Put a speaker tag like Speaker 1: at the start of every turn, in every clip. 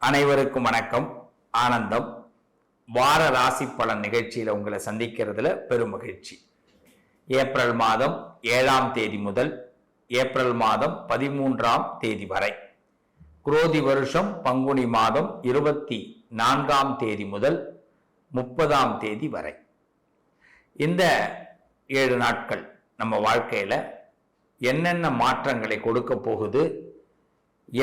Speaker 1: அனைவருக்கும் வணக்கம். ஆனந்தம். வார ராசி பலன் நிகழ்ச்சியில் உங்களை சந்திக்கிறதுல பெரும் மகிழ்ச்சி. ஏப்ரல் மாதம் ஏழாம் தேதி முதல் ஏப்ரல் மாதம் பதிமூன்றாம் தேதி வரை. குரோதி வருஷம் பங்குனி மாதம் இருபத்தி நான்காம் தேதி முதல் முப்பதாம் தேதி வரை. இந்த ஏழு நாட்கள் நம்ம வாழ்க்கையில் என்னென்ன மாற்றங்களை கொடுக்க போகுது?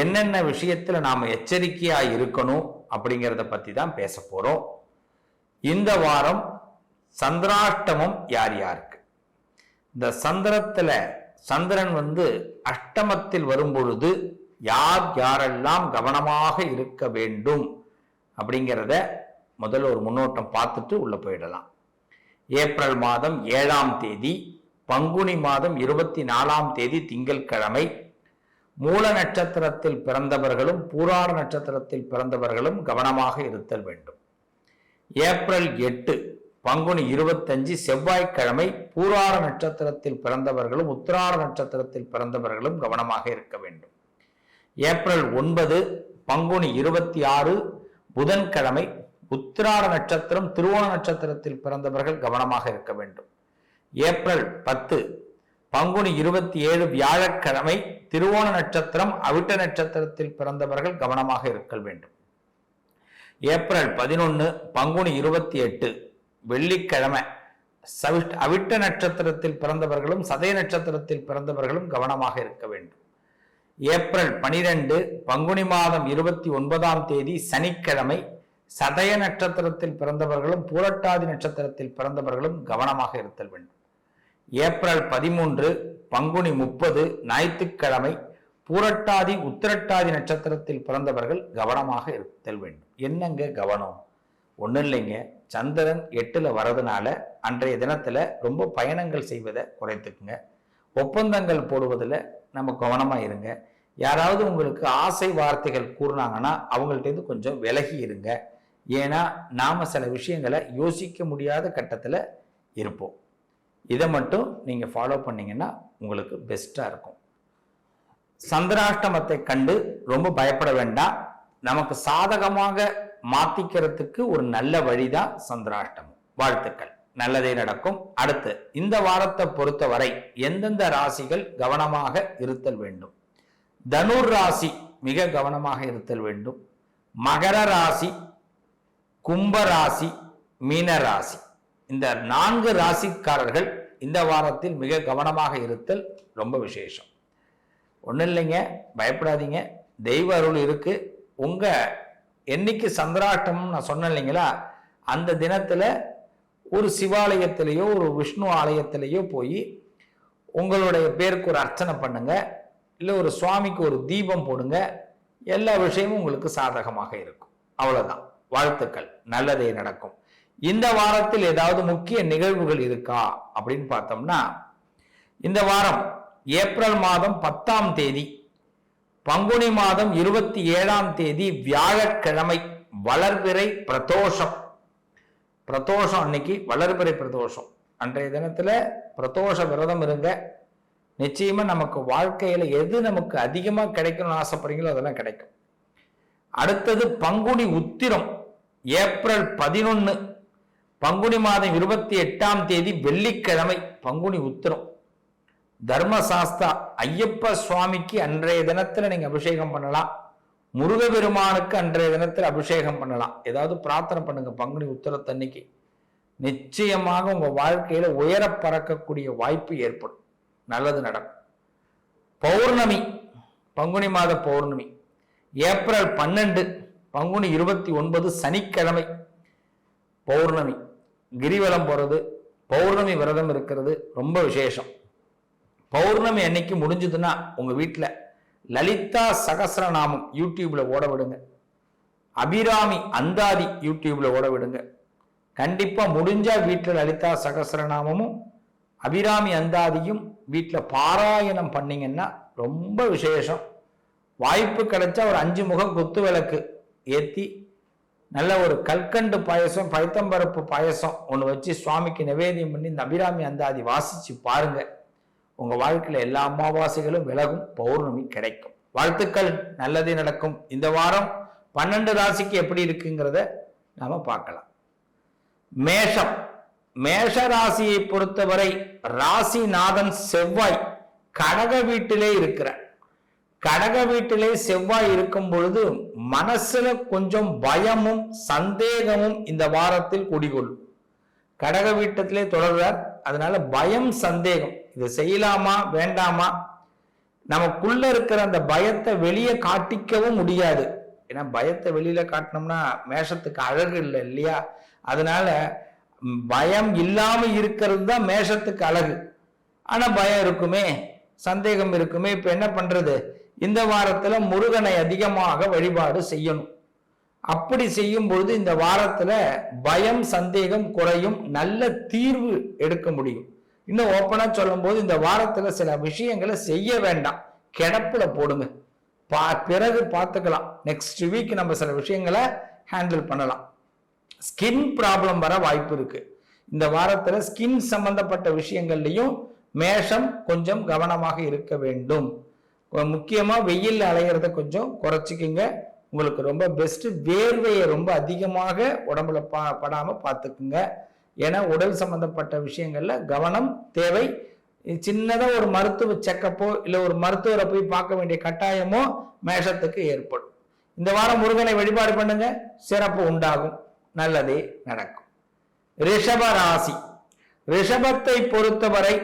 Speaker 1: என்னென்ன விஷயத்துல நாம எச்சரிக்கையா இருக்கணும் அப்படிங்கிறத பத்தி தான் பேச போறோம். இந்த வாரம் சந்திராஷ்டமம் யார் யாருக்கு? இந்த சந்திரத்துல சந்திரன் வந்து அஷ்டமத்தில் வரும் பொழுது யார் யாரெல்லாம் கவனமாக இருக்க வேண்டும் அப்படிங்கிறத முதல்ல ஒரு முன்னோட்டம் பார்த்துட்டு உள்ள போயிடலாம். ஏப்ரல் மாதம் ஏழாம் தேதி பங்குனி மாதம் இருபத்தி நாலாம் தேதி திங்கட்கிழமை மூல நட்சத்திரத்தில் பிறந்தவர்களும் பூராட நட்சத்திரத்தில் பிறந்தவர்களும் கவனமாக இருத்தல் வேண்டும். ஏப்ரல் எட்டு பங்குனி இருபத்தஞ்சு செவ்வாய்க்கிழமை பூராட நட்சத்திரத்தில் பிறந்தவர்களும் உத்திராட நட்சத்திரத்தில் பிறந்தவர்களும் கவனமாக இருக்க வேண்டும். ஏப்ரல் ஒன்பது பங்குனி இருபத்தி ஆறு புதன்கிழமை உத்திராட நட்சத்திரம் திருவோண நட்சத்திரத்தில் பிறந்தவர்கள் கவனமாக இருக்க வேண்டும். ஏப்ரல் பத்து பங்குனி இருபத்தி ஏழு வியாழக்கிழமை திருவோண நட்சத்திரம் அவிட்ட நட்சத்திரத்தில் பிறந்தவர்கள் கவனமாக இருக்க வேண்டும். ஏப்ரல் பதினொன்று பங்குனி இருபத்தி எட்டு வெள்ளிக்கிழமை சவிட் அவிட்ட நட்சத்திரத்தில் பிறந்தவர்களும் சதய நட்சத்திரத்தில் பிறந்தவர்களும் கவனமாக இருக்க வேண்டும். ஏப்ரல் பனிரெண்டு பங்குனி மாதம் இருபத்தி ஒன்பதாம் தேதி சனிக்கிழமை சதய நட்சத்திரத்தில் பிறந்தவர்களும் பூரட்டாதி நட்சத்திரத்தில் பிறந்தவர்களும் கவனமாக இருத்தல் வேண்டும். ஏப்ரல் பதிமூன்று பங்குனி முப்பது ஞாயிற்றுக்கிழமை பூரட்டாதி உத்திரட்டாதி நட்சத்திரத்தில் பிறந்தவர்கள் கவனமாக இருத்தல் வேண்டும். என்னங்க கவனம்? ஒன்றும் இல்லைங்க. சந்திரன் எட்டில் வரதுனால அன்றைய தினத்தில் ரொம்ப பயணங்கள் செய்வதை குறைத்துக்குங்க. ஒப்பந்தங்கள் போடுவதில் நம்ம கவனமாக இருங்க. யாராவது உங்களுக்கு ஆசை வார்த்தைகள் கூறினாங்கன்னா அவங்கள்ட்டேருந்து கொஞ்சம் விலகி இருங்க. ஏன்னா நாம் சில விஷயங்களை யோசிக்க முடியாத கட்டத்தில் இருப்போம். இதை மட்டும் நீங்கள் ஃபாலோ பண்ணிங்கன்னா உங்களுக்கு பெஸ்ட்டாக இருக்கும். சந்திராஷ்டமத்தை கண்டு ரொம்ப பயப்பட வேண்டாம். நமக்கு சாதகமாக மாத்திக்கிறதுக்கு ஒரு நல்ல வழிதான் சந்திராஷ்டமம். வாழ்த்துக்கள். நல்லதே நடக்கும். அடுத்து இந்த வாரத்தை பொறுத்தவரை எந்தெந்த ராசிகள் கவனமாக இருத்தல் வேண்டும்? தனுர் ராசி மிக கவனமாக இருத்தல் வேண்டும். மகர ராசி கும்ப ராசி மீன ராசி. இந்த நான்கு ராசிக்காரர்கள் இந்த வாரத்தில் மிக கவனமாக இருத்தல் ரொம்ப விசேஷம். ஒன்றும் இல்லைங்க பயப்படாதீங்க. தெய்வ அருள் இருக்குது உங்கள் என்னைக்கு சந்திராட்டம்னு நான் சொன்னேன் இல்லைங்களா? அந்த தினத்தில் ஒரு சிவாலயத்திலேயோ ஒரு விஷ்ணு ஆலயத்திலேயோ போய் உங்களுடைய பேருக்கு ஒரு அர்ச்சனை பண்ணுங்க. இல்லை ஒரு சுவாமிக்கு ஒரு தீபம் போடுங்க. எல்லா விஷயமும் உங்களுக்கு சாதகமாக இருக்கும். அவ்வளோதான் வாழ்த்துக்கள். நல்லதே நடக்கும். இந்த வாரத்தில் ஏதாவது முக்கிய நிகழ்வுகள் இருக்கா? அப்படின்னு பார்த்தோம்னா இந்த வாரம் ஏப்ரல் மாதம் பத்தாம் தேதி பங்குனி மாதம் இருபத்தி ஏழாம் தேதி வியாழக்கிழமை வளர்பிறை பிரதோஷம். பிரதோஷம் அன்னைக்கு வளர்பிறை பிரதோஷம். அன்றைய தினத்துல பிரதோஷ விரதம் இருங்க. நிச்சயமா நமக்கு வாழ்க்கையில எது நமக்கு அதிகமா கிடைக்கணும்னு ஆசைப்படுறீங்களோ அதெல்லாம் கிடைக்கும். அடுத்தது பங்குனி உத்திரம் ஏப்ரல் பதினொன்று பங்குனி மாதம் இருபத்தி எட்டாம் தேதி வெள்ளிக்கிழமை பங்குனி உத்திரம். தர்மசாஸ்தா ஐயப்ப சுவாமிக்கு அன்றைய தினத்துல நீங்க அபிஷேகம் பண்ணலாம். முருகபெருமானுக்கு அன்றைய தினத்துல அபிஷேகம் பண்ணலாம். ஏதாவது பிரார்த்தனை பண்ணுங்க பங்குனி உத்திரத்தன்னைக்கு. நிச்சயமாக உங்க வாழ்க்கையில உயர பறக்கக்கூடிய வாய்ப்பு ஏற்படும். நல்லது நடக்கும். பௌர்ணமி பங்குனி மாத பௌர்ணமி. ஏப்ரல் பன்னெண்டு பங்குனி இருபத்தி ஒன்பது சனிக்கிழமை பௌர்ணமி. கிரிவலம் போகிறது பௌர்ணமி விரதம் இருக்கிறது ரொம்ப விசேஷம். பௌர்ணமி அன்னைக்கு முடிஞ்சதுன்னா உங்கள் வீட்டில் லலிதா சகசிரநாமம் யூடியூப்பில் ஓட விடுங்க. அபிராமி அந்தாதி யூடியூப்பில் ஓட விடுங்க. கண்டிப்பாக முடிஞ்சால் வீட்டில் லலிதா சகசிரநாமமும் அபிராமி அந்தாதியும் வீட்டில் பாராயணம் பண்ணீங்கன்னா ரொம்ப விசேஷம். வாய்ப்பு கிடைச்சா ஒரு அஞ்சு முகம் குத்து விளக்கு ஏற்றி நல்ல ஒரு கல்கண்டு பாயசம் பைத்தம்பருப்பு பாயசம் ஒன்று வச்சு சுவாமிக்கு நிவேதியம் பண்ணி இந்த அபிராமி அந்தாதி வாசித்து பாருங்க. உங்கள் வாழ்க்கையில் எல்லா அமாவாசைகளும் விலகும் பௌர்ணமி கிடைக்கும். வாழ்த்துக்கள் நல்லது நடக்கும். இந்த வாரம் பன்னெண்டு ராசிக்கு எப்படி இருக்குங்கிறத நாம பார்க்கலாம். மேஷம். மேஷ ராசியை பொறுத்தவரை ராசிநாதன் செவ்வாய் கடக வீட்டிலே இருக்கிறார். கடக வீட்டிலே செவ்வாய் இருக்கும் பொழுது மனசுல கொஞ்சம் பயமும் சந்தேகமும் இந்த வாரத்தில் குடிகொள்ளும் கடக வீட்டத்திலே தொடர்றார். அதனால பயம் சந்தேகம். இது செய்யலாமா வேண்டாமா? நமக்குள்ள இருக்கிற அந்த பயத்தை வெளியே காட்டிக்கவும் முடியாது. ஏன்னா பயத்தை வெளியில காட்டினோம்னா மேஷத்துக்கு அழகு இல்லை இல்லையா? அதனால பயம் இல்லாம இருக்கிறது தான் மேஷத்துக்கு அழகு. ஆனா பயம் இருக்குமே சந்தேகம் இருக்குமே. இப்ப என்ன பண்றது? இந்த வாரத்தில் முருகனை அதிகமாக வழிபாடு செய்யணும். அப்படி செய்யும் பொழுது இந்த வாரத்தில் பயம் சந்தேகம் குறையும் நல்ல தீர்வு எடுக்க முடியும். இன்னும் ஓப்பனாக சொல்லும்போது இந்த வாரத்தில் சில விஷயங்களை செய்ய வேண்டாம். கிடப்பில் போடுங்க. பா பிறகு பார்த்துக்கலாம். நெக்ஸ்ட் வீக் நம்ம சில விஷயங்களை ஹேண்டில் பண்ணலாம். ஸ்கின் ப்ராப்ளம் வர வாய்ப்பு இருக்கு. இந்த வாரத்தில் ஸ்கின் சம்பந்தப்பட்ட விஷயங்கள்லையும் மேஷம் கொஞ்சம் கவனமாக இருக்க வேண்டும். முக்கியமாக வெயில் அலைகிறத கொஞ்சம் குறைச்சிக்கிங்க. உங்களுக்கு ரொம்ப பெஸ்ட்டு வேர்வையை ரொம்ப அதிகமாக உடம்புல பா படாமல் பார்த்துக்குங்க. ஏன்னா உடல் சம்மந்தப்பட்ட விஷயங்களில் கவனம் தேவை. சின்னதாக ஒரு மருத்துவ செக்கப்போ இல்லை ஒரு மருத்துவரை போய் பார்க்க வேண்டிய கட்டாயமோ மேஷத்துக்கு ஏற்படும். இந்த வாரம் முருகனை வழிபாடு பண்ணுங்க. சிறப்பு உண்டாகும். நல்லதே நடக்கும். ரிஷப ராசி. ரிஷபத்தை பொறுத்தவரை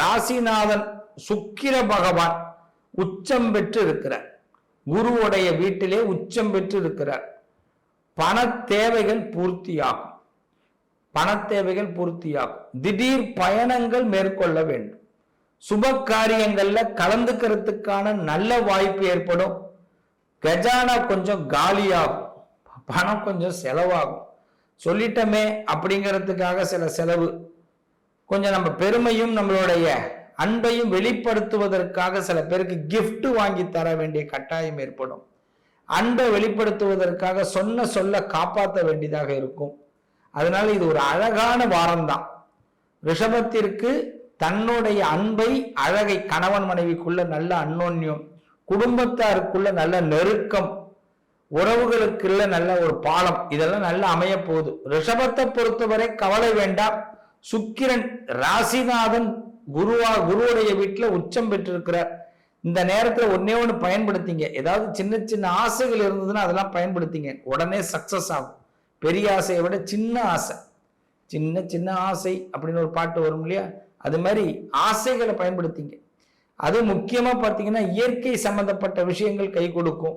Speaker 1: ராசிநாதன் சுக்கிர பகவான். உச்சம் பெற்று இருக்கிறார் குருவுடைய வீட்டிலே உச்சம் பெற்று இருக்கிறார் பண தேவைகள் பூர்த்தியாகும். பண தேவைகள் பூர்த்தியாகும். திடீர் பயணங்கள் மேற்கொள்ள வேண்டும். சுப காரியங்கள்ல கலந்துக்கிறதுக்கான நல்ல வாய்ப்பு ஏற்படும். கஜானா கொஞ்சம் காலியாகும். பணம் கொஞ்சம் செலவாகும். சொல்லிட்டோமே அப்படிங்கிறதுக்காக சில செலவு. கொஞ்சம் நம்ம பெருமையும் நம்மளுடைய அன்பையும் வெளிப்படுத்துவதற்காக சில பேருக்கு கிஃப்ட் வாங்கி தர வேண்டிய கட்டாயம் ஏற்படும். அன்பை வெளிப்படுத்துவதற்காக சொன்ன சொல்ல காப்பாற்ற வேண்டியதாக இருக்கும். அதனால இது ஒரு அழகான வாரம்தான். ரிஷபத்திற்கு தன்னுடைய அன்பை அழகை கணவன் மனைவிக்குள்ள நல்ல அன்னோன்யம் குடும்பத்தாருக்குள்ள நல்ல நெருக்கம் உறவுகளுக்குள்ள நல்ல ஒரு பாலம் இதெல்லாம் நல்லா அமைய போகுது ரிஷபத்தை பொறுத்தவரை கவலை வேண்டாம். சுக்கிரன் ராசிநாதன் குருவா குருவுடைய வீட்டில் உச்சம் பெற்றிருக்கிறார் இந்த நேரத்தில் ஒன்னே ஒன்று பயன்படுத்திங்க. ஏதாவது சின்ன சின்ன ஆசைகள் இருந்ததுன்னா அதெல்லாம் பயன்படுத்திங்க. உடனே சக்சஸ் ஆகும். பெரிய ஆசையை விட சின்ன ஆசை. சின்ன சின்ன ஆசை அப்படின்னு ஒரு பாட்டு வரும் இல்லையா? அது மாதிரி ஆசைகளை பயன்படுத்திங்க. அது முக்கியமாக பார்த்தீங்கன்னா இயற்கை சம்பந்தப்பட்ட விஷயங்கள் கை கொடுக்கும்.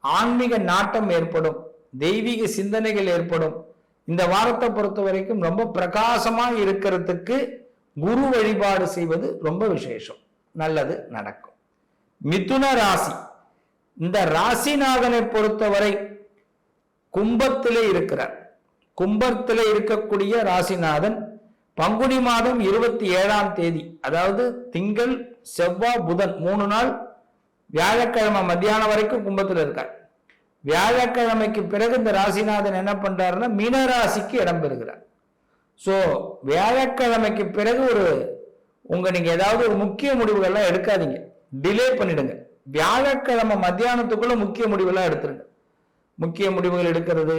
Speaker 1: ஆன்மீக நாட்டம் ஏற்படும். தெய்வீக சிந்தனைகள் ஏற்படும். இந்த வாரத்தை பொறுத்த வரைக்கும் ரொம்ப பிரகாசமாக இருக்கிறதுக்கு குரு வழிபாடு செய்வது ரொம்ப விசேஷம். நல்லது நடக்கும். மிதுன ராசி. இந்த ராசிநாதனை பொறுத்தவரை கும்பத்திலே இருக்கிறார். கும்பத்திலே இருக்கக்கூடிய ராசிநாதன் பங்குனி மாதம் இருபத்தி ஏழாம் தேதி அதாவது திங்கள் செவ்வாய் புதன் மூணு நாள் வியாழக்கிழமை மத்தியானம் வரைக்கும் கும்பத்தில் இருக்கார். வியாழக்கிழமைக்கு பிறகு இந்த ராசிநாதன் என்ன பண்றாருன்னா மீன ராசிக்கு இடம் பெறுகிறார். ஸோ வியாழக்கிழமைக்கு பிறகு ஒரு உங்கள் நீங்கள் ஏதாவது ஒரு முக்கிய முடிவுகள்லாம் எடுக்காதீங்க. டிலே பண்ணிடுங்க. வியாழக்கிழமை மத்தியானத்துக்குள்ளே முக்கிய முடிவுலாம் எடுத்துருங்க. முக்கிய முடிவுகள் எடுக்கிறது.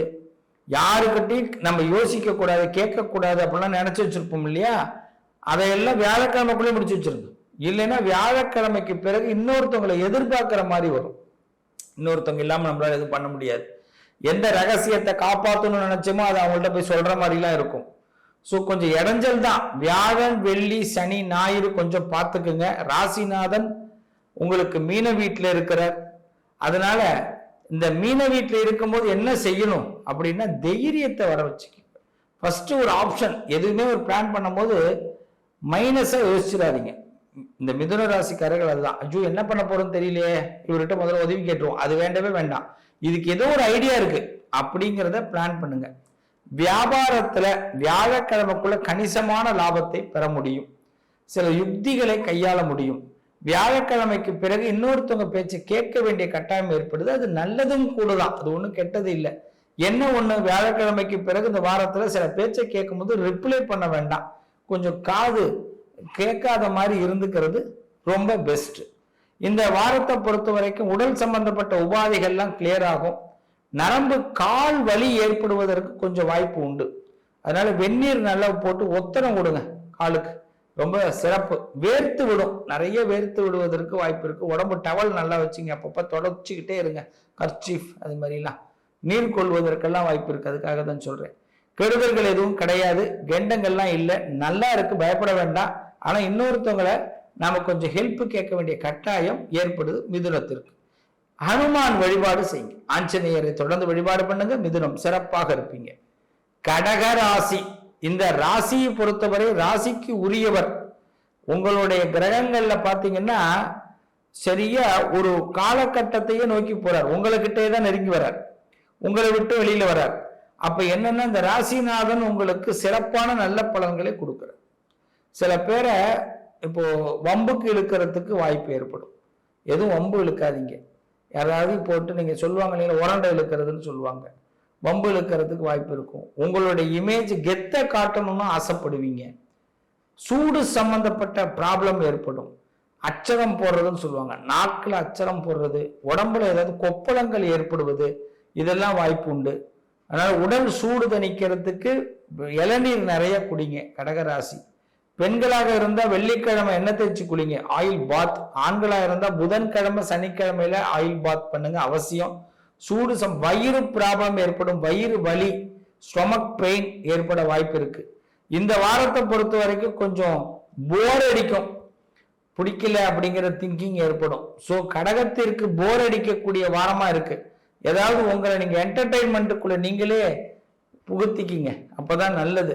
Speaker 1: யாருக்கிட்டையும் நம்ம யோசிக்க கூடாது அப்படிலாம் நினச்சி வச்சுருப்போம் இல்லையா? அதையெல்லாம் வியாழக்கிழமைக்குள்ளே முடிச்சு வச்சிருங்க. இல்லைன்னா வியாழக்கிழமைக்கு பிறகு இன்னொருத்தவங்களை எதிர்பார்க்குற மாதிரி வரும். இன்னொருத்தவங்க இல்லாமல் நம்மளால் எதுவும் பண்ண முடியாது. எந்த ரகசியத்தை காப்பாற்றணும்னு நினச்சோமோ அதை அவங்கள்ட்ட போய் சொல்கிற மாதிரிலாம் இருக்கும். ஸோ கொஞ்சம் இடைஞ்சல் தான். வியாழன் வெள்ளி சனி ஞாயிறு கொஞ்சம் பார்த்துக்குங்க. ராசிநாதன் உங்களுக்கு மீன வீட்டில் இருக்கிறார். அதனால இந்த மீன வீட்டில் இருக்கும்போது என்ன செய்யணும் அப்படின்னா தைரியத்தை வர வச்சுக்கோங்க ஃபஸ்ட்டு ஒரு ஆப்ஷன் எதுவுமே ஒரு பிளான் பண்ணும்போது மைனஸை யோசிச்சிடாதீங்க. இந்த மிதுன ராசிக்காரர்கள் அதுதான். ஐயோ என்ன பண்ண போறோம்னு தெரியலையே. இவர்கிட்ட முதல்ல உதவி கேட்டுருவோம். அது வேண்டவே வேண்டாம். இதுக்கு ஏதோ ஒரு ஐடியா இருக்கு. அப்படிங்கிறத பிளான் பண்ணுங்க. வியாபாரத்துல வியாழக்கிழமைக்குள்ள கணிசமான லாபத்தை பெற முடியும். சில யுக்திகளை கையாள முடியும். வியாழக்கிழமைக்கு பிறகு இன்னொருத்தவங்க பேச்சை கேட்க வேண்டிய கட்டாயம் ஏற்படுது. அது நல்லதும் கூடதான் அது ஒன்றும் கெட்டது இல்லை. என்ன ஒன்று வியாழக்கிழமைக்கு பிறகு இந்த வாரத்தில் சில பேச்சை கேட்கும்போது ரிப்ளை பண்ண வேண்டாம். கொஞ்சம் காது கேட்காத மாதிரி இருந்துக்கிறது ரொம்ப பெஸ்ட் இந்த வாரத்தை பொறுத்த வரைக்கும் உடல் சம்பந்தப்பட்ட உபாதைகள்லாம் கிளியர் ஆகும். நரம்பு கால் வலி ஏற்படுவதற்கு கொஞ்சம் வாய்ப்பு உண்டு. அதனால வெந்நீர் நல்லா போட்டு ஒத்தனம் கொடுங்க காலுக்கு. ரொம்ப சிறப்பு. வேர்த்து விடும். நிறைய வேர்த்து விடுவதற்கு வாய்ப்பு இருக்கு. உடம்பு டவல் நல்லா வச்சுங்க. அப்பப்போ தொடச்சிக்கிட்டே இருங்க. கர்ச்சீஃப் அது மாதிரிலாம். நீர் கொள்வதற்கெல்லாம் வாய்ப்பு இருக்கு. அதுக்காக தான் சொல்றேன். கெடுதல்கள் எதுவும் கிடையாது. கெண்டங்கள்லாம் இல்லை. நல்லா இருக்கு. பயப்பட வேண்டாம். ஆனால் இன்னொருத்தவங்களை நாம கொஞ்சம் ஹெல்ப் கேட்க வேண்டிய கட்டாயம் ஏற்படுது மிதுனத்திற்கு. ஹனுமான் வழிபாடு செய்யுங்க. ஆஞ்சநேயரை தொடர்ந்து வழிபாடு பண்ணுங்க மிதுனம் சிறப்பாக இருப்பீங்க. கடக ராசி இந்த ராசியை பொறுத்தவரை ராசிக்கு உரியவர். உங்களுடைய கிரகங்கள்ல பாத்தீங்கன்னா சரியா ஒரு காலகட்டத்தையே நோக்கி போறார். உங்களுக்கிட்டே தான் நெருங்கி வரார். உங்களை விட்டு வெளியில வரார். அப்ப என்னன்னா இந்த ராசிநாதன் உங்களுக்கு சிறப்பான நல்ல பலன்களை கொடுக்கிறார். சில பேரை இப்போ வம்புக்கு இழுக்கிறதுக்கு வாய்ப்பு ஏற்படும். எதுவும் வம்பு இழுக்காதீங்க. யாராவது போட்டு நீங்கள் சொல்லுவாங்க நீங்கள் உரண்டை இழுக்கிறதுன்னு சொல்லுவாங்க. வம்பு இழுக்கிறதுக்கு வாய்ப்பு இருக்கும். உங்களுடைய இமேஜ் கெத்த காட்டணும்னு ஆசைப்படுவீங்க. சூடு சம்பந்தப்பட்ட ப்ராப்ளம் ஏற்படும். அச்சரம் போடுறதுன்னு சொல்லுவாங்க. நாக்கில் அச்சரம் போடுறது உடம்புல ஏதாவது கொப்பளங்கள் ஏற்படுவது இதெல்லாம் வாய்ப்பு உண்டு. அதனால் உடல் சூடு தணிக்கிறதுக்கு இளநீர் நிறைய குடிங்க கடகராசி. பெண்களாக இருந்தா வெள்ளிக்கிழமை எண்ணெய் தேய்ச்சி குளிங்க. Oil bath. ஆண்களா இருந்தா புதன்கிழமை சனிக்கிழமையில ஆயில் பாத் பண்ணுங்க. அவசியம். சூடு சம் வயிறு ப்ராப்ளம் ஏற்படும். வயிறு வலி ஸ்டொமக் பெயின் ஏற்பட வாய்ப்பு இருக்கு. இந்த வாரத்தை பொறுத்த வரைக்கும் கொஞ்சம் போர் அடிக்கும். பிடிக்கல அப்படிங்கிற திங்கிங் ஏற்படும். ஸோ கடகத்திற்கு போர் அடிக்கக்கூடிய வாரமா இருக்கு. ஏதாவது உங்களை நீங்க என்டர்டைன்மெண்ட்டுக்குள்ள நீங்களே புகுத்திக்கிங்க. அப்பதான் நல்லது.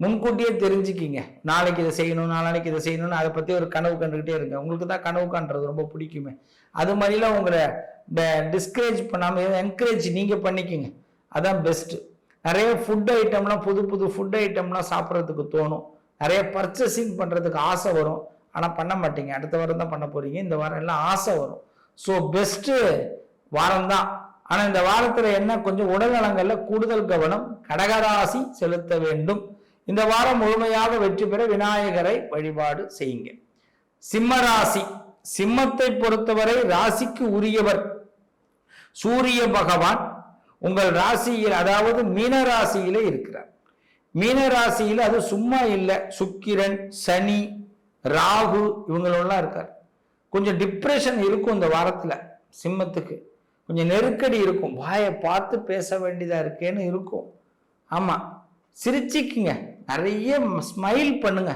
Speaker 1: முன்கூட்டியே தெரிஞ்சுக்கிங்க. நாளைக்கு இதை செய்யணும் நாளைக்கு இதை செய்யணும்னு அதை பற்றி ஒரு கனவு கண்டுக்கிட்டே இருங்க. உங்களுக்கு தான் கனவு காண்றது ரொம்ப பிடிக்குமே. அது மாதிரிலாம் உங்களை டிஸ்கரேஜ் பண்ணாமல் என்கரேஜ் நீங்கள் பண்ணிக்கிங்க. அதான் பெஸ்ட்டு நிறைய ஃபுட் ஐட்டம்லாம் புது புது ஃபுட் ஐட்டம்லாம் சாப்பிட்றதுக்கு தோணும். நிறைய பர்ச்சேசிங் பண்ணுறதுக்கு ஆசை வரும். ஆனால் பண்ண மாட்டீங்க. அடுத்த வாரம் தான் பண்ண போகிறீங்க இந்த வாரம் எல்லாம் ஆசை வரும். ஸோ பெஸ்ட்டு வாரம் தான். ஆனால் இந்த வாரத்தில் என்ன? கொஞ்சம் உடல் நலங்களில் கூடுதல் கவனம் கடகராசி செலுத்த வேண்டும். இந்த வாரம் முழுமையாக வெற்றி பெற விநாயகரை வழிபாடு செய்யுங்க. சிம்ம ராசி. சிம்மத்தை பொறுத்தவரை ராசிக்கு உரியவர் சூரிய பகவான் உங்கள் ராசியில் அதாவது மீன ராசியில இருக்கிறார். மீன ராசியில் அது சும்மா இல்லை. சுக்கிரன் சனி ராகு இவங்களெல்லாம் இருக்கார். கொஞ்சம் டிப்ரெஷன் இருக்கும் இந்த வாரத்தில் சிம்மத்துக்கு. கொஞ்சம் நெருக்கடி இருக்கும். வாயை பார்த்து பேச வேண்டியதாக இருக்கேன்னு இருக்கும். ஆமாம் சிரிச்சிக்குங்க. நிறைய ஸ்மைல் பண்ணுங்க.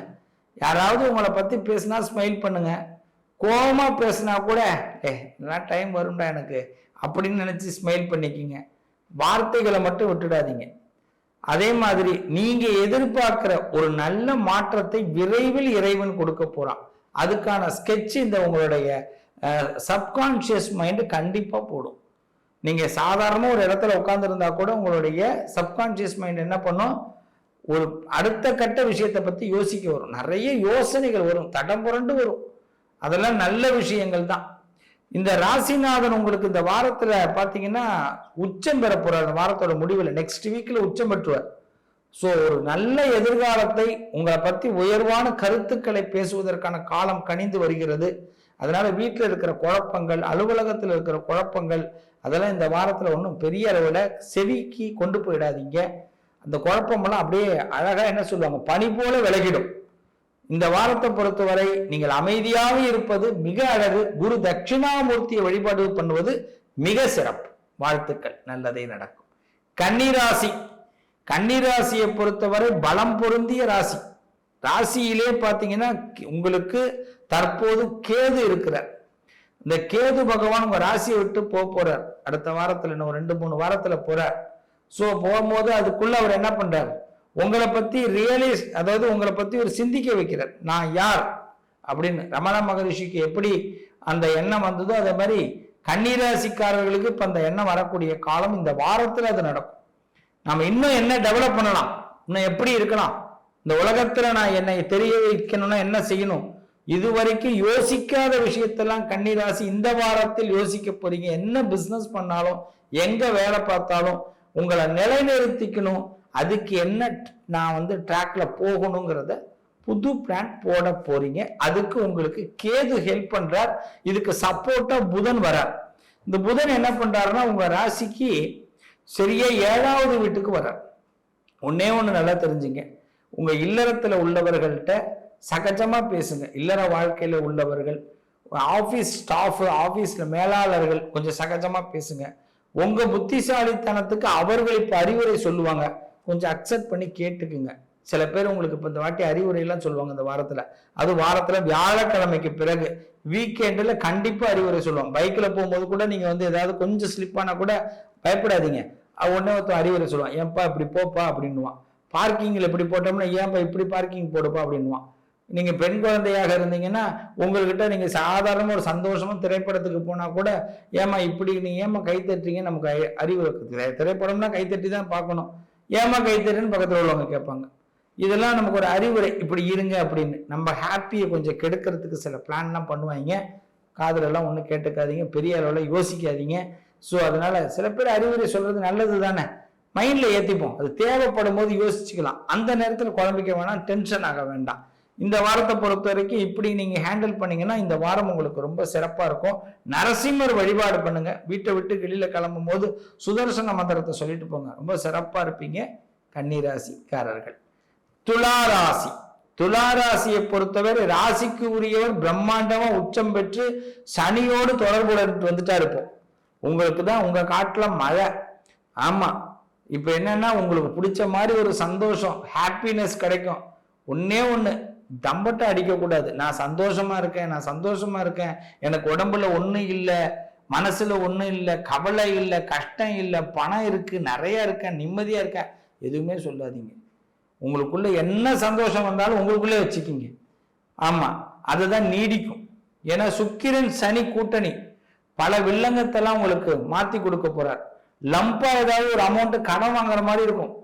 Speaker 1: யாராவது உங்களை பற்றி பேசினா ஸ்மைல் பண்ணுங்க. கோபமாக பேசுனா கூட ஏ இதெல்லாம் டைம் வரும்டா எனக்கு அப்படின்னு நினச்சி ஸ்மைல் பண்ணிக்கிங்க. வார்த்தைகளை மட்டும் விட்டுடாதீங்க. அதே மாதிரி நீங்க எதிர்பார்க்கிற ஒரு நல்ல மாற்றத்தை விரைவில் இறைவன் கொடுக்க போறான். அதுக்கான ஸ்கெட்ச் இந்த உங்களுடைய சப்கான்ஷியஸ் மைண்டு கண்டிப்பா போடும். நீங்க சாதாரணமாக ஒரு இடத்துல உட்காந்துருந்தா கூட உங்களுடைய சப்கான்ஷியஸ் மைண்ட் என்ன பண்ணும்? ஒரு அடுத்த கட்ட விஷயத்தை பற்றி யோசிக்க வரும். நிறைய யோசனைகள் வரும். தடம் புரண்டு வரும். அதெல்லாம் நல்ல விஷயங்கள் தான். இந்த ராசிநாதன் உங்களுக்கு இந்த வாரத்தில் பார்த்தீங்கன்னா உச்சம் பெற அந்த இந்த வாரத்தோட முடிவில் நெக்ஸ்ட் வீக்கில் உச்சம் பெற்றுவார். ஸோ ஒரு நல்ல எதிர்காலத்தை உங்களை பற்றி உயர்வான கருத்துக்களை பேசுவதற்கான காலம் கனிந்து வருகிறது. அதனால வீட்டில் இருக்கிற குழப்பங்கள் அலுவலகத்தில் இருக்கிற குழப்பங்கள் அதெல்லாம் இந்த வாரத்தில் ஒன்றும் பெரிய அளவில் செவிக்கு கொண்டு போயிடாதீங்க. அந்த குழப்பமெல்லாம் அப்படியே அழகாக என்ன சொல்லுவாங்க? பனி போல விலகிடும். இந்த வாரத்தை பொறுத்தவரை நீங்கள் அமைதியாக இருப்பது மிக அழகு. குரு தட்சிணாமூர்த்தியை வழிபாடு பண்ணுவது மிக சிறப்பு. வாழ்த்துக்கள். நல்லதே நடக்கும். கன்னிராசி. கன்னிராசியை பொறுத்தவரை பலம் பொருந்திய ராசி. ராசியிலே பார்த்தீங்கன்னா உங்களுக்கு தற்போது கேது இருக்கிறார். இந்த கேது பகவான் உங்க ராசியை விட்டு போக போறார். அடுத்த வாரத்தில் இன்னும் ரெண்டு மூணு வாரத்தில் போறார். ஸோ போகும்போது அதுக்குள்ள அவர் என்ன பண்ணுறார் உங்களை பற்றி ரியலைஸ் அதாவது உங்களை பற்றி ஒரு சிந்திக்க வைக்கிறார். நான் யார்? அப்படின்னு ரமண மகரிஷிக்கு எப்படி அந்த எண்ணம் வந்ததோ அதே மாதிரி கன்னிராசிக்காரர்களுக்கு இப்போ அந்த எண்ணம் வரக்கூடிய காலம் இந்த வாரத்தில் அது நடக்கும். நம்ம இன்னும் என்ன டெவலப் பண்ணலாம்? இன்னும் எப்படி இருக்கலாம்? இந்த உலகத்தில் நான் என்னை தெரிய வைக்கணும்னா என்ன செய்யணும்? இதுவரைக்கும் யோசிக்காத விஷயத்தெல்லாம் கன்னிராசி இந்த வாரத்தில் யோசிக்க போறீங்க. என்ன பிஸ்னஸ் பண்ணாலும் எங்கே வேலை பார்த்தாலும் உங்களை நிலைநிறுத்திக்கணும். அதுக்கு என்ன நான் வந்து ட்ராக்ல போகணுங்கிறத புது பிளான் போட போறீங்க. அதுக்கு உங்களுக்கு கேது ஹெல்ப் பண்றார். இதுக்கு சப்போர்ட்டா புதன் வரார். இந்த புதன் என்ன பண்றாருன்னா உங்க ராசிக்கு சரியா ஏழாவது வீட்டுக்கு வர்றார் ஒன்னே ஒன்று நல்லா தெரிஞ்சுங்க. உங்க இல்லறத்துல உள்ளவர்கள்ட்ட சகஜமா பேசுங்க. இல்லற வாழ்க்கையில உள்ளவர்கள் ஆபீஸ் ஸ்டாஃப் ஆபீஸ்ல மேலாளர்கள் கொஞ்சம் சகஜமா பேசுங்க. உங்க புத்திசாலித்தனத்துக்கு அவர்கள் இப்ப அறிவுரை சொல்லுவாங்க. கொஞ்சம் அக்செப்ட் பண்ணி கேட்டுக்குங்க. சில பேர் உங்களுக்கு இப்ப இந்த வாட்டி அறிவுரை எல்லாம் சொல்லுவாங்க இந்த வாரத்துல. அது வாரத்துல வியாழக்கிழமைக்கு பிறகு. வீக்கெண்டில் கண்டிப்பா அறிவுரை சொல்லுவாங்க. பைக்ல போகும்போது கூட நீங்க வந்து ஏதாவது கொஞ்சம் ஸ்லிப் ஆனா கூட பயப்படாதீங்க. அவ உடனே ஒருத்தன் அறிவுரை சொல்லுவான். ஏன்பா இப்படி போப்பா? அப்படின்னுவான். பார்க்கிங்ல இப்படி போட்டோம்னா ஏன்பா இப்படி பார்க்கிங் போடுப்பா? அப்படின்னுவான். நீங்க பெண் குழந்தையாக இருந்தீங்கன்னா உங்ககிட்ட நீங்க சாதாரண ஒரு சந்தோஷமா திரைப்படத்துக்கு போனா கூட ஏமா இப்படி நீங்க ஏமா கை தட்டுறீங்க? நமக்கு அறிவு திரைப்படம்னா கை தட்டி தான் பார்க்கணும். ஏமா கை தட்டுன்னு உள்ளவங்க கேட்பாங்க. இதெல்லாம் நமக்கு ஒரு அறிவுரை. இப்படி இருங்க அப்படின்னு. நம்ம ஹாப்பியை கொஞ்சம் கெடுக்கிறதுக்கு சில பிளான்லாம் பண்ணுவாங்க. காதலெல்லாம் ஒன்றும் கேட்டுக்காதீங்க. பெரிய அளவில் யோசிக்காதீங்க. ஸோ அதனால சில பேர் அறிவுரை சொல்றது நல்லது தானே. மைண்டில் ஏற்றிப்போம் அது தேவைப்படும் போது யோசிச்சுக்கலாம். அந்த நேரத்தில் குழம்பிக்க வேணாம். டென்ஷன் ஆக வேண்டாம். இந்த வாரத்தை பொறுத்த வரைக்கும் இப்படி நீங்கள் ஹேண்டில் பண்ணீங்கன்னா இந்த வாரம் உங்களுக்கு ரொம்ப சிறப்பாக இருக்கும். நரசிம்மர் வழிபாடு பண்ணுங்க. வீட்டை விட்டு வெளியில் கிளம்பும் போது சுதர்சன மந்திரத்தை சொல்லிட்டு போங்க. ரொம்ப சிறப்பாக இருப்பீங்க கன்னிராசிக்காரர்கள். துளாராசி. துளாராசியை பொறுத்தவரை ராசிக்கு உரியவர் பிரம்மாண்டமா உச்சம் பெற்று சனியோடு தொடர்புடன் வந்துட்டா இருப்போம் உங்களுக்கு தான் உங்க காட்டுல மழை. ஆமா. இப்போ என்னன்னா உங்களுக்கு பிடிச்ச மாதிரி ஒரு சந்தோஷம் ஹாப்பினஸ் கிடைக்கும். ஒன்றே ஒன்று தம்பட்டை அடிக்கக்கூடாது. நான் சந்தோஷமா இருக்கேன் நான் சந்தோஷமா இருக்கேன். எனக்கு உடம்புல ஒன்றும் இல்லை மனசுல ஒன்றும் இல்லை கவலை இல்லை கஷ்டம் இல்லை பணம் இருக்கு நிறைய இருக்கேன் நிம்மதியா இருக்கேன். எதுவுமே சொல்லாதீங்க. உங்களுக்குள்ள என்ன சந்தோஷம் வந்தாலும் உங்களுக்குள்ளே வச்சுக்கிங்க. ஆமா அதுதான் நீடிக்கும். ஏன்னா சுக்கிரன் சனி கூட்டணி. பல வில்லங்கத்தெல்லாம் உங்களுக்கு மாத்தி கொடுக்க போறார். லம்பா ஏதாவது ஒரு அமௌண்ட் கடன் வாங்குற மாதிரி இருக்கும்.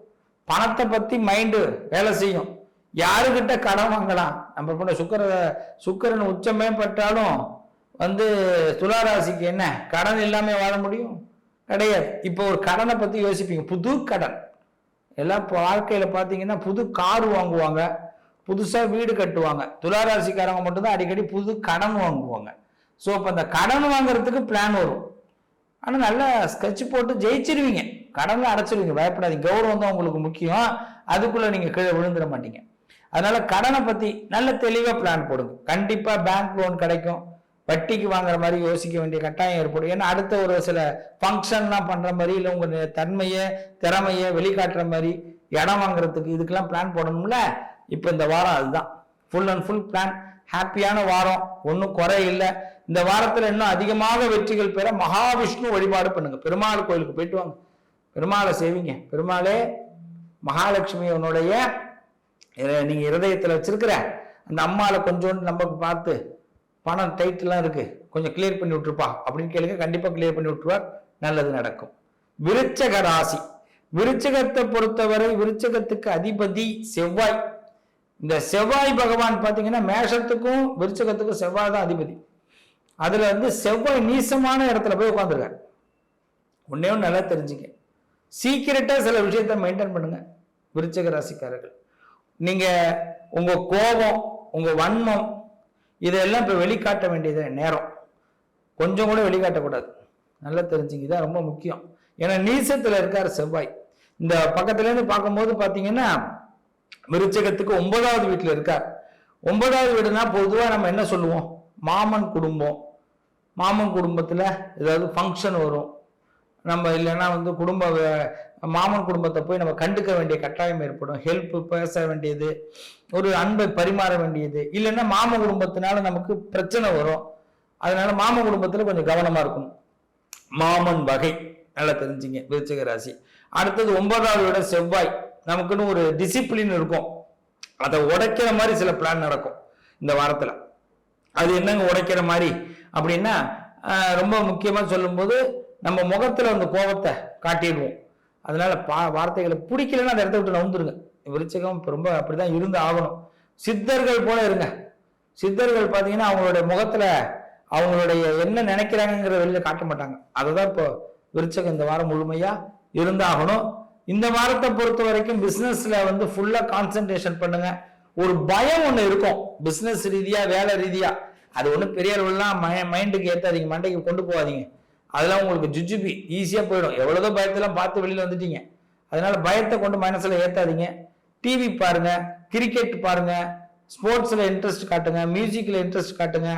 Speaker 1: பணத்தை பத்தி மைண்டு வேலை செய்யும். யாருக்கிட்ட கடன் வாங்கலாம்? நம்ம பண்ண சுக்கர சுக்கரன் உச்சமே பட்டாலும் வந்து துளாராசிக்கு என்ன? கடன் இல்லாமல் வாழ முடியும்? கிடையாது. இப்போ ஒரு கடனை பற்றி யோசிப்பீங்க. புது கடன். எல்லாம் இப்போ பார்த்தீங்கன்னா புது கார் வாங்குவாங்க. புதுசாக வீடு கட்டுவாங்க. துளாராசிக்காரங்க மட்டும்தான் அடிக்கடி புது கடன் வாங்குவாங்க. ஸோ இப்போ அந்த கடன் வாங்குறதுக்கு பிளான் வரும். ஆனால் நல்லா ஸ்கெட்ச் போட்டு ஜெயிச்சிருவீங்க. கடனில் அடைச்சிருவீங்க. பயப்படாதீங்க. கௌரவம் தான் உங்களுக்கு முக்கியம். அதுக்குள்ளே நீங்கள் கீழே விழுந்துட மாட்டீங்க. அதனால கடனை பத்தி நல்ல தெளிவா பிளான் போடுங்க. கண்டிப்பா பேங்க் லோன் கிடைக்கும். வட்டிக்கு வாங்குற மாதிரி யோசிக்க வேண்டிய கட்டாயம் ஏற்படும். ஏன்னா அடுத்த ஒரு சில ஃபங்க்ஷன்லாம் பண்ற மாதிரி இல்லை உங்க தன்மையை திறமையை வெளிக்காட்டுற மாதிரி இடம் வாங்குறதுக்கு இதுக்கெல்லாம் பிளான் போடணும்ல? இப்போ இந்த வாரம் அதுதான். ஃபுல் அண்ட் ஃபுல் பிளான் ஹாப்பியான வாரம். ஒன்றும் குறை இல்லை. இந்த வாரத்தில் இன்னும் அதிகமாக வெற்றிகள் பெற மகாவிஷ்ணு வழிபாடு பண்ணுங்க. பெருமாள் கோயிலுக்கு போயிட்டு வாங்க. பெருமாளை சேவிங்க. பெருமாளே மகாலட்சுமி உன்னுடைய நீங்கள் நீங்க இருதயத்துல வச்சிருக்கிற அந்த அம்மாவில் கொஞ்சோண்டு நம்ம பார்த்து பணம் டைட்லாம் இருக்குது கொஞ்சம் கிளியர் பண்ணி விட்டுருப்பா. அப்படின்னு கேளுங்க. கண்டிப்பாக கிளியர் பண்ணி விட்டுருவார். நல்லது நடக்கும். விருச்சக ராசி. விருச்சகத்தை பொறுத்தவரை விருச்சகத்துக்கு அதிபதி செவ்வாய். இந்த செவ்வாய் பகவான் பார்த்தீங்கன்னா மேஷத்துக்கும் விருச்சகத்துக்கும் செவ்வாய் தான் அதிபதி. அதில் வந்து செவ்வாய் நீசமான இடத்துல போய் உட்காந்துருக்காரு ஒன்றே ஒன்று நல்லா தெரிஞ்சுக்க சீக்கிரட்டாக சில விஷயத்த மெயின்டைன் பண்ணுங்கள் விருச்சக ராசிக்காரர்கள். நீங்க உங்க கோபம் உங்க வன்மம் இதெல்லாம் இப்ப வெளிக்காட்ட வேண்டியது நேரம். கொஞ்சம் கூட வெளிக்காட்டக்கூடாது. நல்லா தெரிஞ்சுங்க இதான் ரொம்ப முக்கியம். ஏன்னா நீசத்துல இருக்கார் செவ்வாய். இந்த பக்கத்துல இருந்து பார்க்கும்போது பாத்தீங்கன்னா விருச்சகத்துக்கு ஒன்பதாவது வீட்டில் இருக்கார். ஒன்பதாவது வீடுனா பொதுவாக நம்ம என்ன சொல்லுவோம்? மாமன் குடும்பம். மாமன் குடும்பத்தில் ஏதாவது ஃபங்க்ஷன் வரும். நம்ம இல்லைன்னா வந்து குடும்ப மாமன் குடும்பத்தை போய் நம்ம கண்டுக்க வேண்டிய கட்டாயம் ஏற்படும். ஹெல்ப் பேச வேண்டியது ஒரு அன்பை பரிமாற வேண்டியது. இல்லைன்னா மாம குடும்பத்தினால நமக்கு பிரச்சனை வரும். அதனால மாம குடும்பத்துல கொஞ்சம் கவனமா இருக்கும் மாமன் வகை நல்லா தெரிஞ்சுங்க விருச்சிக ராசி. அடுத்தது ஒன்பதாவது விட செவ்வாய். நமக்குன்னு ஒரு டிசிப்ளின் இருக்கும். அதை உடைக்கிற மாதிரி சில பிளான் நடக்கும் இந்த வாரத்தில். அது என்னங்க உடைக்கிற மாதிரி? அப்படின்னா ரொம்ப முக்கியமாக சொல்லும்போது நம்ம முகத்தில் அந்த கோபத்தை காட்டிடுவோம். அதனால பா வார்த்தைகளை பிடிக்கலன்னா அந்த இடத்த விட்டு நவுந்துருங்க. விருச்சகம் இப்போ ரொம்ப அப்படிதான் இருந்து ஆகணும். சித்தர்கள் போல இருங்க. சித்தர்கள் பார்த்தீங்கன்னா அவங்களுடைய முகத்துல அவங்களுடைய என்ன நினைக்கிறாங்கிற வெளியில காட்ட மாட்டாங்க. அதை தான் இப்போ விருச்சகம் இந்த வாரம் முழுமையா இருந்தாகணும். இந்த வாரத்தை பொறுத்த வரைக்கும் பிசினஸ்ல வந்து ஃபுல்லா கான்சென்ட்ரேஷன் பண்ணுங்க. ஒரு பயம் ஒண்ணு இருக்கும். பிசினஸ் ரீதியா வேலை ரீதியா. அது ஒன்றும் பெரிய அளவுலாம் மைண்டுக்கு ஏத்தாதீங்க. மண்டைக்கு கொண்டு போகாதீங்க. அதெல்லாம் உங்களுக்கு ஜுஜுபி ஈஸியாக போயிடும். எவ்வளோதோ பயத்தெல்லாம் பார்த்து வெளியில் வந்துட்டீங்க. அதனால பயத்தை கொண்டு மனசில் ஏற்றாதீங்க டிவி பாருங்க கிரிக்கெட் பாருங்க ஸ்போர்ட்ஸில் இன்ட்ரெஸ்ட் காட்டுங்க மியூசிக்கில் இன்ட்ரெஸ்ட் காட்டுங்க.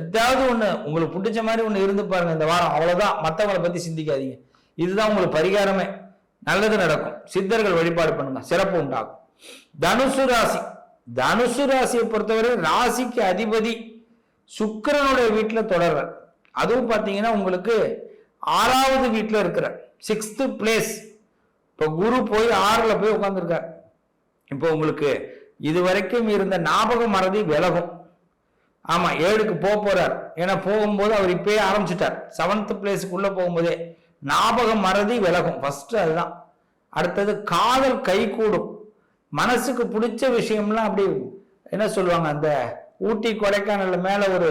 Speaker 1: எதாவது ஒன்று உங்களுக்கு பிடிச்ச மாதிரி ஒன்று இருந்து பாருங்க இந்த வாரம். அவ்வளோதான் மற்றவங்களை பற்றி சிந்திக்காதீங்க. இதுதான் உங்களுக்கு பரிகாரமே. நல்லது நடக்கும். சித்தர்கள் வழிபாடு பண்ணுங்க. சிறப்பு உண்டாகும். தனுசு ராசி. தனுசு ராசியை பொறுத்தவரை ராசிக்கு அதிபதி சுக்கரனுடைய வீட்டில் தொடர்றார். அதுவும் பார்த்தீங்கன்னா உங்களுக்கு ஆறாவது வீட்டில் இருக்கிற சிக்ஸ்த்து பிளேஸ் இப்போ குரு போய் ஆறில் போய் உட்காந்துருக்கார் இப்போ உங்களுக்கு இது வரைக்கும் இருந்த ஞாபக மறதி விலகும். ஆமாம் ஏழுக்கு போக போகிறார் ஏன்னா போகும்போது அவர் இப்பயே ஆரம்பிச்சிட்டார். செவன்த் பிளேஸுக்குள்ளே போகும்போதே ஞாபகம் மறதி விலகும். ஃபஸ்ட்டு அதுதான். அடுத்தது காதல் கை கூடும் மனசுக்கு பிடிச்ச விஷயம்லாம் அப்படி என்ன சொல்லுவாங்க அந்த ஊட்டி கொடைக்கானல் மேலே ஒரு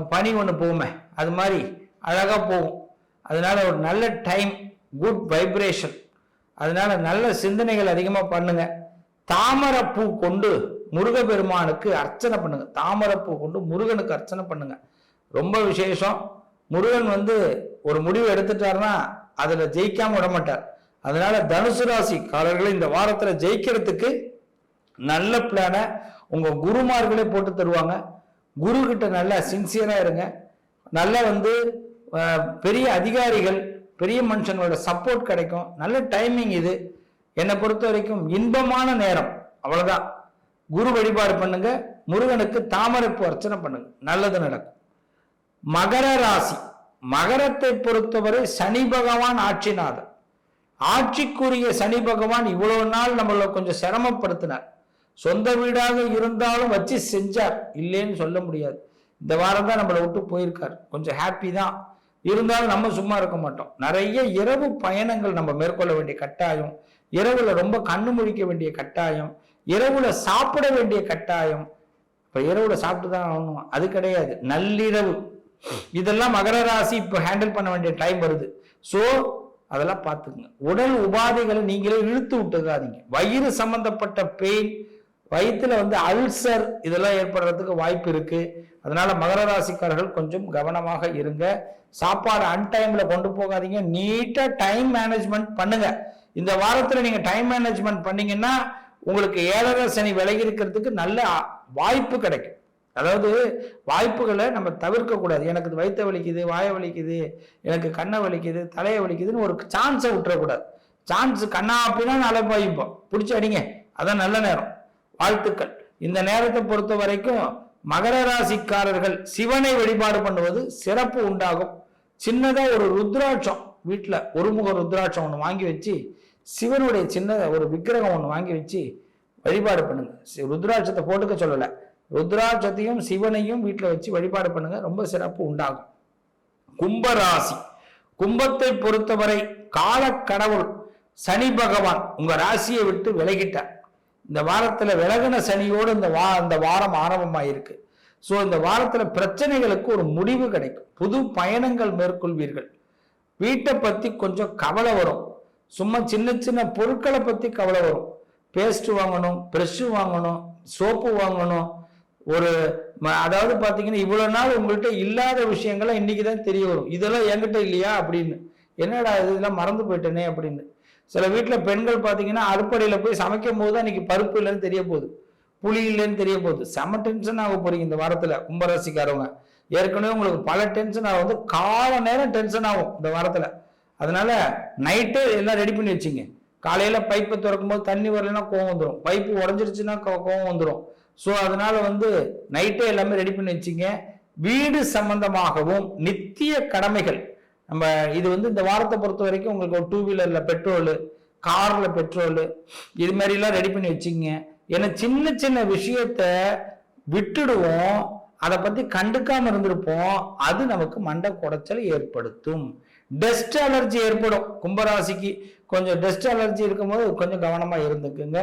Speaker 1: பனி ஒன்று போகுமே. அது மாதிரி அழகாக போகும். அதனால ஒரு நல்ல டைம் குட் வைப்ரேஷன். அதனால் நல்ல சிந்தனைகள் அதிகமாக பண்ணுங்க. தாமரைப்பூ கொண்டு முருகப்பெருமானுக்கு அர்ச்சனை பண்ணுங்க. தாமரைப்பூ கொண்டு முருகனுக்கு அர்ச்சனை பண்ணுங்க. ரொம்ப விசேஷம். முருகன் வந்து ஒரு முடிவு எடுத்துட்டாருன்னா அதில் ஜெயிக்காம விட மாட்டார். அதனால தனுசு ராசிக்காரர்களை இந்த வாரத்தில் ஜெயிக்கிறதுக்கு நல்ல பிளானை உங்கள் குருமார்களே போட்டு தருவாங்க. குரு கிட்ட நல்லா சின்சியராக இருங்க. நல்லா வந்து பெரிய அதிகாரிகள் பெரிய மனுஷங்களோட சப்போர்ட் கிடைக்கும். நல்ல டைமிங் இது. என்னை பொறுத்த வரைக்கும் இன்பமான நேரம். அவ்வளோதான் குரு வழிபாடு பண்ணுங்க. முருகனுக்கு தாமரைப்பு அர்ச்சனை பண்ணுங்க. நல்லது நடக்கும். மகர ராசி. மகரத்தை பொறுத்தவரை சனி பகவான் ஆட்சிநாதன். ஆட்சிக்குரிய சனி பகவான் இவ்வளவு நாள் நம்மளை கொஞ்சம் சிரமப்படுத்தினார். சொந்த வீடாக இருந்தாலும் வச்சு செஞ்சார். இல்லைன்னு சொல்ல முடியாது. இந்த வாரம் தான் நம்மளை விட்டு போயிருக்கார். கொஞ்சம் ஹாப்பி தான். இருந்தாலும் நம்ம சும்மா இருக்க மாட்டோம். நிறைய இரவு பயணங்கள் நம்ம மேற்கொள்ள வேண்டிய கட்டாயம். இரவுல ரொம்ப கண்ணு முழிக்க வேண்டிய கட்டாயம். இரவுல சாப்பிட வேண்டிய கட்டாயம். இப்ப இரவுல சாப்பிட்டு தான் ஆகணும்? அது கிடையாது. நள்ளிரவு. இதெல்லாம் மகர ராசி இப்போ ஹேண்டில் பண்ண வேண்டிய டைம் வருது. ஸோ அதெல்லாம் பார்த்துக்குங்க. உடல் உபாதைகளை நீங்களே இழுத்து விட்டுறாதீங்க. வயிறு சம்பந்தப்பட்ட பெயின் வயிற்றில் வந்து அல்சர் இதெல்லாம் ஏற்படுறதுக்கு வாய்ப்பு இருக்கு. அதனால மகர ராசிக்காரர்கள் கொஞ்சம் கவனமாக இருங்க. சாப்பாடு அன்டைம்ல கொண்டு போகாதீங்க. நீட்டா டைம் மேனேஜ்மெண்ட் பண்ணுங்க. இந்த வாரத்துல நீங்க டைம் மேனேஜ்மெண்ட் பண்ணீங்கன்னா உங்களுக்கு ஏழரை சனி விலகி இருக்கிறதுக்கு நல்ல வாய்ப்பு கிடைக்கும். அதாவது வாய்ப்புகளை நம்ம தவிர்க்க கூடாது. எனக்கு வயிற்ற வலிக்குது வாய வலிக்குது எனக்கு கண்ணை வலிக்குது தலையை வலிக்குதுன்னு ஒரு சான்ஸை விட்டுறக்கூடாது. சான்ஸ் கண்ணா அப்படின்னா நாளை பாய்ப்போம் பிடிச்சி அடிங்க. அதான் நல்ல நேரம். வாழ்த்துக்கள். இந்த நேரத்தை பொறுத்த வரைக்கும் மகர ராசிக்காரர்கள் சிவனை வழிபாடு பண்ணுவது சிறப்பு உண்டாகும். சின்னதா ஒரு ருத்ராட்சம் வீட்டில் ஒருமுக ருத்ராட்சம் ஒன்று வாங்கி வச்சு சிவனுடைய சின்ன ஒரு விக்கிரகம் ஒன்று வாங்கி வச்சு வழிபாடு பண்ணுங்க. ருத்ராட்சத்தை போட்டுக்க சொல்லலை. ருத்ராட்சத்தையும் சிவனையும் வீட்டில் வச்சு வழிபாடு பண்ணுங்க ரொம்ப சிறப்பு உண்டாகும். கும்பராசி. கும்பத்தை பொறுத்தவரை கால கடவுள் சனி பகவான் உங்க ராசியை விட்டு விலகிட்டார். இந்த வாரத்தில் விலகின சனியோடு இந்த வா இந்த வாரம் ஆரம்பமாயிருக்கு. ஸோ இந்த வாரத்தில் பிரச்சனைகளுக்கு ஒரு முடிவு கிடைக்கும். புது பயணங்கள் மேற்கொள்வீர்கள். வீட்டை பற்றி கொஞ்சம் கவலை வரும். சும்மா சின்ன சின்ன பொருட்களை பற்றி கவலை வரும். பேஸ்ட் வாங்கணும் ப்ரெஷ்ஷு வாங்கணும் சோப்பு வாங்கணும். ஒரு அதாவது பார்த்தீங்கன்னா இவ்வளோ நாள் உங்கள்கிட்ட இல்லாத விஷயங்கள்லாம் இன்றைக்கி தான் தெரிய வரும். இதெல்லாம் என்கிட்ட இல்லையா அப்படின்னு. என்னடா இதெல்லாம் மறந்து போயிட்டேனே அப்படின்னு. சில வீட்டில் பெண்கள் பார்த்தீங்கன்னா அடுப்படையில் போய் சமைக்கும் போது தான் இன்னைக்கு பருப்பு இல்லைன்னு தெரிய போகுது. புளி இல்லைன்னு தெரிய போகுது. செம டென்ஷன் ஆக போறீங்க இந்த வாரத்தில் கும்பராசிக்காரவங்க. ஏற்கனவே உங்களுக்கு பல டென்ஷன் ஆகும் வந்து கால நேரம் டென்ஷன் ஆகும் இந்த வாரத்தில். அதனால நைட்டு எல்லாம் ரெடி பண்ணி வச்சுங்க. காலையில் பைப்பை திறக்கும் போது தண்ணி வரலன்னா கோவம் வந்துடும் பைப்பு உடஞ்சிருச்சுன்னா கோவம் வந்துடும் ஸோ அதனால வந்து நைட்டே எல்லாமே ரெடி பண்ணி வச்சுங்க. வீடு சம்பந்தமாகவும் நித்திய கடமைகள் நம்ம இது வந்து இந்த வாரத்தை பொறுத்த வரைக்கும் உங்களுக்கு ஒரு டூ வீலரில் பெட்ரோலு காரில் பெட்ரோலு இது மாதிரிலாம் ரெடி பண்ணி வச்சுங்க ஏன்னா சின்ன சின்ன விஷயத்த விட்டுடுவோம். அதை பற்றி கண்டுக்காமல் இருந்திருப்போம். அது நமக்கு மண்டை குடைச்சல் ஏற்படுத்தும். டஸ்ட் அலர்ஜி ஏற்படும். கும்பராசிக்கு கொஞ்சம் டஸ்ட் அலர்ஜி இருக்கும்போது கொஞ்சம் கவனமாக இருந்துக்குங்க.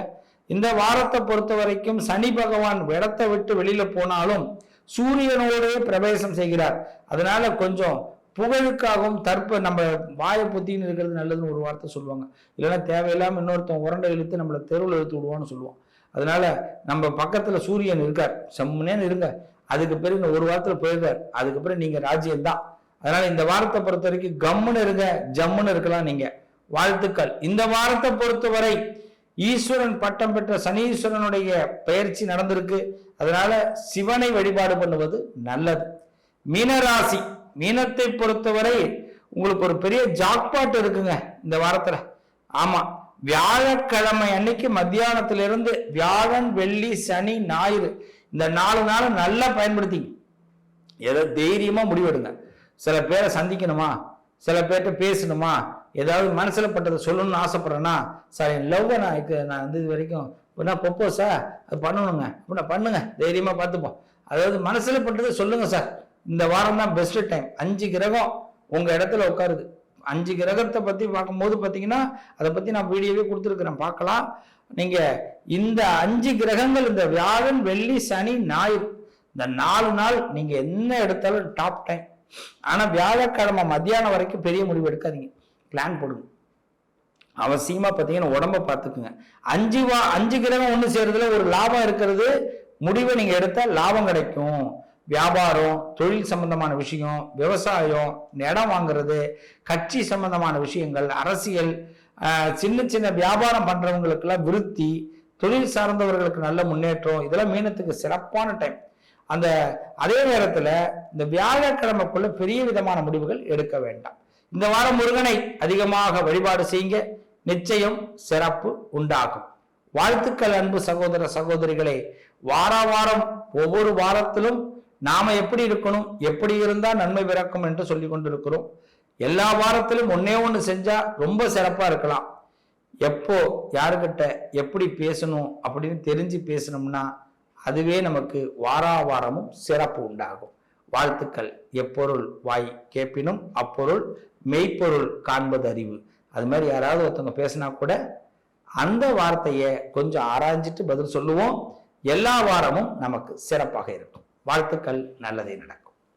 Speaker 1: இந்த வாரத்தை பொறுத்த வரைக்கும் சனி பகவான் இடத்தை விட்டு வெளியில் போனாலும் சூரியனோடு பிரவேசம் செய்கிறார். அதனால கொஞ்சம் புகழுக்காகவும் தற்ப நம்ம வாயை பொத்தின்னு இருக்கிறது நல்லதுன்னு ஒரு வார்த்தை சொல்லுவாங்க. இல்லைன்னா தேவையில்லாமல் இன்னொருத்தன் உரண்டை இழுத்து நம்மளை தெருவில் இழுத்து விடுவான்னு சொல்லுவோம் அதனால நம்ம பக்கத்தில் சூரியன் இருக்கார். செம்முனேன்னு இருங்க. அதுக்கு பிறகு இன்னும் ஒரு வாரத்தில் போயிருக்கார் அதுக்கப்புறம் நீங்கள் ராஜ்யம் தான் அதனால இந்த வாரத்தை பொறுத்த வரைக்கும் கம்முன்னு இருங்க ஜம்முன்னு இருக்கலாம் நீங்க. வாழ்த்துக்கள். இந்த வாரத்தை பொறுத்தவரை ஈஸ்வரன் பட்டம் பெற்ற சனீஸ்வரனுடைய பயிற்சி நடந்திருக்கு. அதனால சிவனை வழிபாடு பண்ணுவது நல்லது. மீனராசி. மீனத்தை பொறுத்தவரை உங்களுக்கு ஒரு பெரிய ஜாக்பாட் இருக்குங்க இந்த வாரத்துல. ஆமா வியாழக்கிழமை அன்னைக்கு மத்தியானத்திலிருந்து வியாழன் வெள்ளி சனி ஞாயிறு இந்த நாலு நாள் நல்லா பயன்படுத்திங்க. ஏதோ தைரியமா முடிவெடுங்க. சில பேரை சந்திக்கணுமா? சில பேர்கிட்ட பேசணுமா? ஏதாவது மனசுல பட்டதை சொல்லணும்னு ஆசைப்படுறேன்னா சார் என் லவ் நான் நான் வந்து இது வரைக்கும் என்ன சார் அது பண்ணணுங்க. அப்படின்னா பண்ணுங்க. தைரியமா பார்த்துப்போம். அதாவது மனசுல பட்டதை சொல்லுங்க சார். இந்த வாரம் தான் பெஸ்ட் டைம் அஞ்சு கிரகம் உங்க இடத்துல உட்காருது. அஞ்சு கிரகத்தை பத்தி பார்க்கும்போது பார்த்தீங்கன்னா அதை பத்தி நான் வீடியோவே கொடுத்துருக்குறேன். பார்க்கலாம். நீங்க இந்த அஞ்சு கிரகங்கள் இந்த வியாழன் வெள்ளி சனி ஞாயிறு இந்த நாலு நாள் நீங்க என்ன எடுத்தாலும் டாப் டைம் ஆனா வியாழக்கிழமை மத்தியானம் வரைக்கும் பெரிய முடிவு எடுக்காதீங்க. பிளான் போடுங்க. அவசியமா பார்த்தீங்கன்னா உடம்ப பார்த்துக்குங்க. அஞ்சு வா அஞ்சு கிரகம் ஒன்று சேர்றதுல ஒரு லாபம் இருக்கிறது. முடிவை நீங்க எடுத்தா லாபம் கிடைக்கும். வியாபாரம் தொழில் சம்பந்தமான விஷயம் விவசாயம் இடம் வாங்குறது கட்சி சம்பந்தமான விஷயங்கள் அரசியல் சின்ன சின்ன வியாபாரம் பண்றவங்களுக்கெல்லாம் விருத்தி தொழில் சார்ந்தவர்களுக்கு நல்ல முன்னேற்றம் இதெல்லாம் மீனத்துக்கு சிறப்பான டைம் அந்த அதே நேரத்தில் இந்த வியாழக்கிழமைக்குள்ள பெரிய விதமான முடிவுகள் எடுக்க வேண்டாம். இந்த வாரம் முருகனை அதிகமாக வழிபாடு செய்யுங்க. நிச்சயம் சிறப்பு உண்டாகும். வாழ்த்துக்கள் அன்பு சகோதர சகோதரிகளே. வார வாரம் ஒவ்வொரு வாரத்திலும் நாம எப்படி இருக்கணும் எப்படி இருந்தால் நன்மை பிறக்கும் என்று சொல்லி கொண்டிருக்கிறோம். எல்லா வாரத்திலும் ஒன்னே ஒன்று செஞ்சா ரொம்ப சிறப்பா இருக்கலாம். எப்போ யாருக்கிட்ட எப்படி பேசணும் அப்படின்னு தெரிஞ்சு பேசணும்னா அதுவே நமக்கு வாரா வாரமும் சிறப்பு உண்டாகும். வாழ்த்துக்கள். எப்பொருள் வாய் கேட்பினும் அப்பொருள் மெய்ப்பொருள் காண்பது அறிவு. அது மாதிரி யாராவது ஒருத்தவங்க பேசினா கூட அந்த வார்த்தையை கொஞ்சம் ஆராய்ஞ்சிட்டு பதில் சொல்லுவோம். எல்லா வாரமும் நமக்கு சிறப்பாக இருக்கும். வாழ்த்துக்கள் நல்லதே நடக்கும்